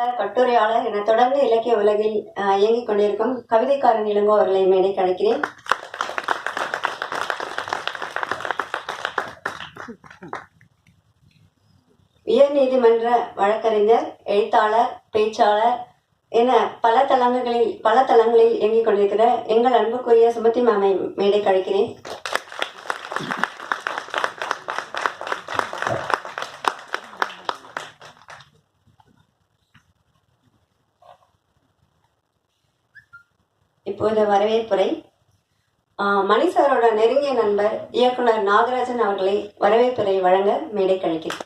கட்டுரையாளர் என தொடர்ந்து இலக்கிய உலகில் இயங்கிக் கொண்டிருக்கும் கவிதைக்காரன் இளங்கோ அவர்களை கிடைக்கிறேன் உயர் நீதிமன்ற வழக்கறிஞர் எழுத்தாளர் பேச்சாளர் என பல தளங்களில் பல தளங்களில் இயங்கிக் கொண்டிருக்கிற எங்கள் அன்புக்குரிய சுமதி மேமை மேடை கழிக்கிறேன் இப்போது வரவேற்புரை. ஆஹ், மணி சாரோட நெருங்கிய நண்பர் இயக்குனர் நாகராஜன் அவர்களை வரவேற்புரை வழங்க மேடை கழிக்கிறேன்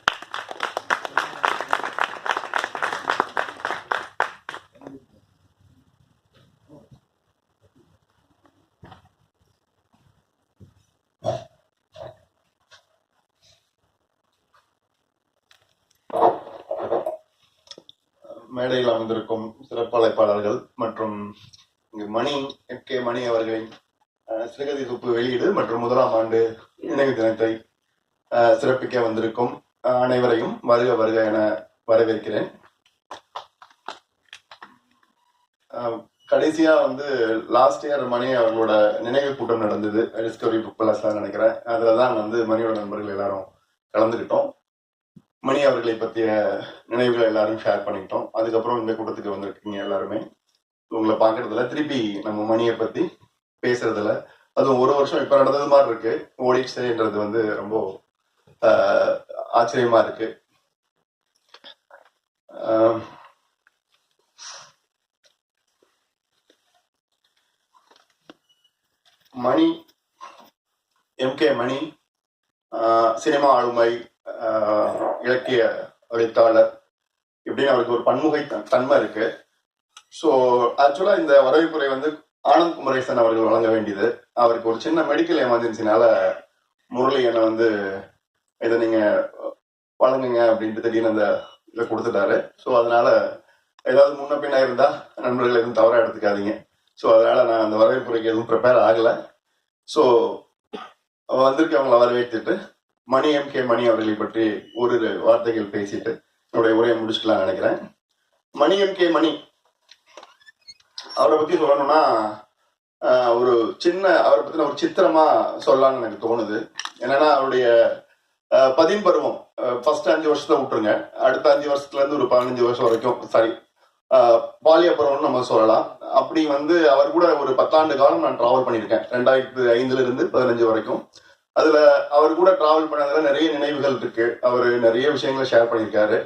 மேடையில் அமர்ந்திருக்கும் சிறப்பு அழைப்பாளர்கள் மற்றும் இங்கு மணி எம் கே மணி அவர்களின் சிறுகதை தொகுப்பு வெளியீடு மற்றும் முதலாம் ஆண்டு நினைவு தினத்தை சிறப்பிக்க வந்திருக்கும் அனைவரையும் வருக வருக என வரவேற்கிறேன். கடைசியா வந்து லாஸ்ட் இயர் மணி அவர்களோட நினைவு கூட்டம் நடந்தது. டிஸ்கவரி புக் பிளஸ்லாம் நினைக்கிறேன். அதுல தான் வந்து மணியோட நண்பர்கள் எல்லாரும் கலந்துக்கிட்டோம். மணி அவர்களை பற்றிய நினைவுகளை எல்லாரும் ஷேர் பண்ணிக்கிட்டோம். அதுக்கப்புறம் இந்த கூட்டத்துக்கு வந்திருக்கீங்க எல்லாருமே. உங்களை பார்க்கறதுல திருப்பி நம்ம மணியை பத்தி பேசுறதுல. அதுவும் ஒரு வருஷம் இப்ப நடந்தது மாதிரி இருக்கு. ஓடிச்சுன்றது வந்து ரொம்ப ஆச்சரியமா இருக்கு. ஆஹ், மணி எம்கே மணி ஆஹ், சினிமா ஆளுமை இலக்கிய எழுத்தாளர். இப்படின்னு அவருக்கு ஒரு பன்முகை தன்- தன்மை இருக்கு. ஸோ ஆக்சுவலாக இந்த வரவேற்புரை வந்து ஆனந்த் குமரேசன் அவர்கள் வழங்க வேண்டியது. அவருக்கு ஒரு சின்ன மெடிக்கல் எமர்ஜென்சினால முரளி என்னை வந்து இதை நீங்க வழங்குங்க அப்படின்ட்டு திடீர்னு அந்த இதை கொடுத்துட்டாரு. ஸோ அதனால ஏதாவது முன்ன பின்னா இருந்தா நண்பர்கள் எதுவும் தவறாக எடுத்துக்காதீங்க. ஸோ அதனால நான் அந்த வரவேற்புரைக்கு எதுவும் ப்ரிப்பேர் ஆகலை. ஸோ வந்திருக்கவங்களை வரவேற்றுட்டு மணி எம் கே மணி அவர்களை பற்றி ஒரு வார்த்தைகள் பேசிட்டு என்னுடைய உரையை முடிச்சுக்கலாம் நினைக்கிறேன். மணி எம் கே மணி அவரை பத்தி சொல்லணும்னா ஒரு சின்ன அவரை பத்தின ஒரு சித்திரமா சொல்லலாம்னு எனக்கு தோணுது. என்னன்னா அவருடைய ஆஹ், பதின் பருவம் ஃபர்ஸ்ட் அஞ்சு வருஷத்தை விட்டுருங்க. அடுத்த அஞ்சு வருஷத்துல இருந்து ஒரு பதினஞ்சு வருஷம் வரைக்கும் சாரி பாலிய பருவம்னு நம்ம சொல்லலாம். அப்படி வந்து அவர் கூட ஒரு பத்தாண்டு காலம் நான் டிராவல் பண்ணியிருக்கேன். ரெண்டாயிரத்து ஐந்துல இருந்து பதினஞ்சு வரைக்கும். அதுல அவர் கூட டிராவல் பண்ணதுல நிறைய நினைவுகள் இருக்கு. அவர் நிறைய விஷயங்களை ஷேர் பண்ணியிருக்காரு.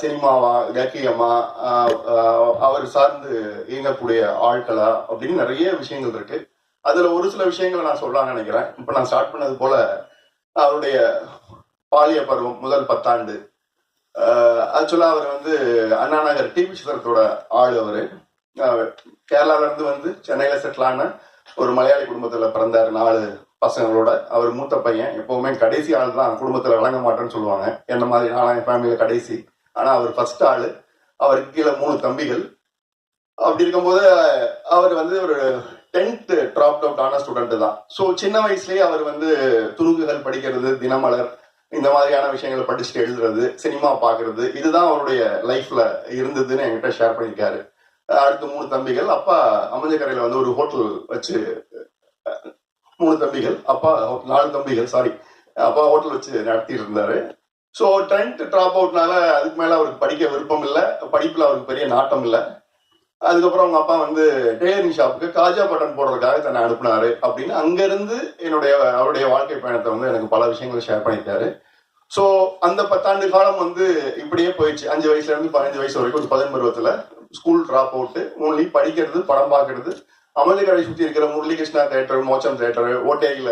சினிமாவா இலக்கியமா அவர் சார்ந்து இயங்கக்கூடிய ஆட்களா அப்படின்னு நிறைய விஷயங்கள் இருக்கு. அதுல ஒரு சில விஷயங்களை நான் சொல்லலாம்னு நினைக்கிறேன். இப்ப நான் ஸ்டார்ட் பண்ணது போல அவருடைய பாலிய பருவம் முதல் பத்தாண்டு. ஆக்சுவலா அவர் வந்து அண்ணா நகர் டிவி சித்திரத்தோட ஆள் அவரு. கேரளால இருந்து வந்து சென்னையில செட்டில் ஆன ஒரு மலையாளி குடும்பத்துல பிறந்தார் நாலு பசங்களோட. அவர் மூத்த பையன். எப்பவுமே கடைசி ஆள் தான் குடும்பத்துல வழங்க மாட்டேன்னு சொல்லுவாங்க. என்ன மாதிரி நான் என் ஃபேமிலியில கடைசி ஆனா அவர் ஃபர்ஸ்ட் ஆளு. அவருக்கு கீழே மூணு தம்பிகள். அப்படி இருக்கும்போது அவர் வந்து ஒரு டென்த் ட்ராப் அவுட் ஆன ஸ்டூடெண்ட் தான். ஸோ சின்ன வயசுலயே அவர் வந்து துணுக்குகள் படிக்கிறது தினமலர் இந்த மாதிரியான விஷயங்களை படிச்சுட்டு எழுதுறது சினிமா பாக்குறது இதுதான் அவருடைய லைஃப்ல இருந்ததுன்னு என்கிட்ட ஷேர் பண்ணியிருக்காரு. அடுத்து மூணு தம்பிகள். அப்பா அமஞ்சக்கரையில வந்து ஒரு ஹோட்டல் வச்சு மூணு தம்பிகள். அப்பா நாலு தம்பிகள் சாரி அப்பா ஹோட்டல் வச்சு நடத்திட்டு இருந்தாரு. ஸோ டென்த் ட்ராப் அவுட்னால அதுக்கு மேலே அவருக்கு படிக்க விருப்பம் இல்லை. படிப்பில் அவருக்கு பெரிய நாட்டம் இல்லை. அதுக்கப்புறம் அவங்க அப்பா வந்து டெய்லரிங் ஷாப்புக்கு காஜா பட்டன் போடுறதுக்காக தன்னை அனுப்புனாரு. அப்படின்னு அங்கேருந்து என்னுடைய அவருடைய வாழ்க்கை பயணத்தை வந்து எனக்கு பல விஷயங்களை ஷேர் பண்ணிட்டாரு. ஸோ அந்த பத்தாண்டு காலம் வந்து இப்படியே போயிடுச்சு. அஞ்சு வயசுல இருந்து பதினஞ்சு வயசு வரைக்கும் ஒரு பதின் ஸ்கூல் ட்ராப் அவுட்டு ஓன்லி படிக்கிறது படம் பார்க்கறது அமர்திகரை சுற்றி இருக்கிற முரளிகிருஷ்ணா தேட்டர் மோச்சம் தேட்டர் ஓட்டேரியில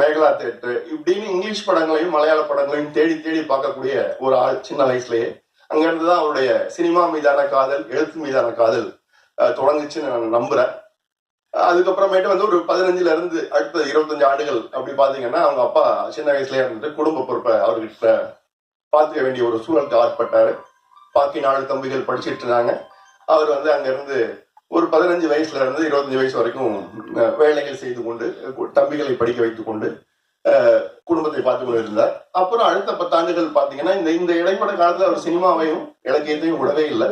மேகலா தேட்டர் இப்படின்னு இங்கிலீஷ் படங்களையும் மலையாள படங்களையும் தேடி தேடி பார்க்கக்கூடிய ஒரு ஆள் சின்ன வயசுலயே. அங்கிருந்து தான் அவருடைய சினிமா மீதான காதல் எழுத்து மீதான காதல் தொடங்குச்சுன்னு நான் நம்புறேன். அதுக்கப்புறமேட்டு வந்து ஒரு பதினஞ்சுல இருந்து அடுத்த இருபத்தஞ்சு ஆண்டுகள் அப்படி பாத்தீங்கன்னா அவங்க அப்பா சின்ன வயசுலயே இருந்துட்டு குடும்ப பொறுப்பை அவர்கிட்ட பார்த்துக்க வேண்டிய ஒரு சூழலுக்கு ஆட்பட்டாரு. பாக்கி நாலு தம்பிகள் படிச்சிட்டு இருந்தாங்க. அவர் வந்து அங்க இருந்து ஒரு பதினஞ்சு வயசுல இருந்து இருபத்தஞ்சு வயசு வரைக்கும் அஹ், வேலைகள் செய்து கொண்டு தம்பிகளை படிக்க வைத்துக் கொண்டு அஹ், குடும்பத்தை பார்த்து கொண்டு இருந்தார் அப்புறம் அடுத்த பத்தாண்டுகள் பாத்தீங்கன்னா இந்த இந்த இடைப்பட காலத்துல அவர் சினிமாவையும் இலக்கியத்தையும் விடவே இல்லை.